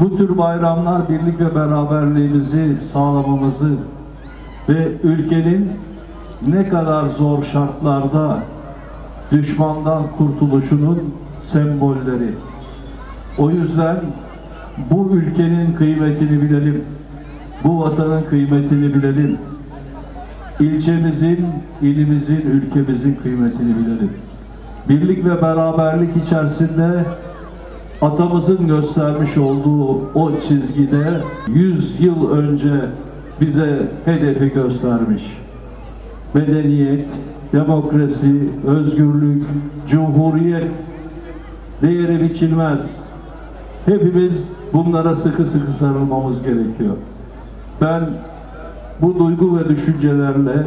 Bu tür bayramlar birlik ve beraberliğimizi sağlamamızı ve ülkenin ne kadar zor şartlarda düşmandan kurtuluşunun sembolleri. O yüzden bu ülkenin kıymetini bilelim. Bu vatanın kıymetini bilelim. İlçemizin, ilimizin, ülkemizin kıymetini bilelim. Birlik ve beraberlik içerisinde atamızın göstermiş olduğu o çizgide 100 yıl önce bize hedefi göstermiş. Medeniyet, demokrasi, özgürlük, cumhuriyet değeri biçilmez. Hepimiz bunlara sıkı sıkı sarılmamız gerekiyor. Ben bu duygu ve düşüncelerle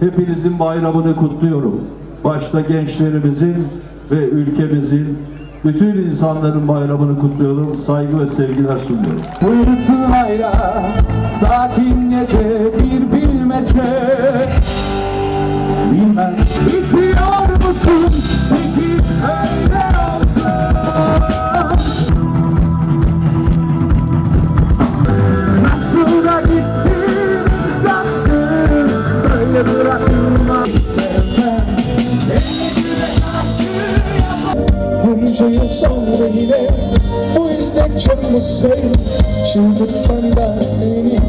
hepinizin bayramını kutluyorum. Başta gençlerimizin ve ülkemizin bütün insanların bayramını kutluyorum. Saygı ve sevgiler sunuyorum. Fırtınayla sakin gece bir bilmece yıl sonra yine bu istek çok mu sevdim Çıldırtsan da seni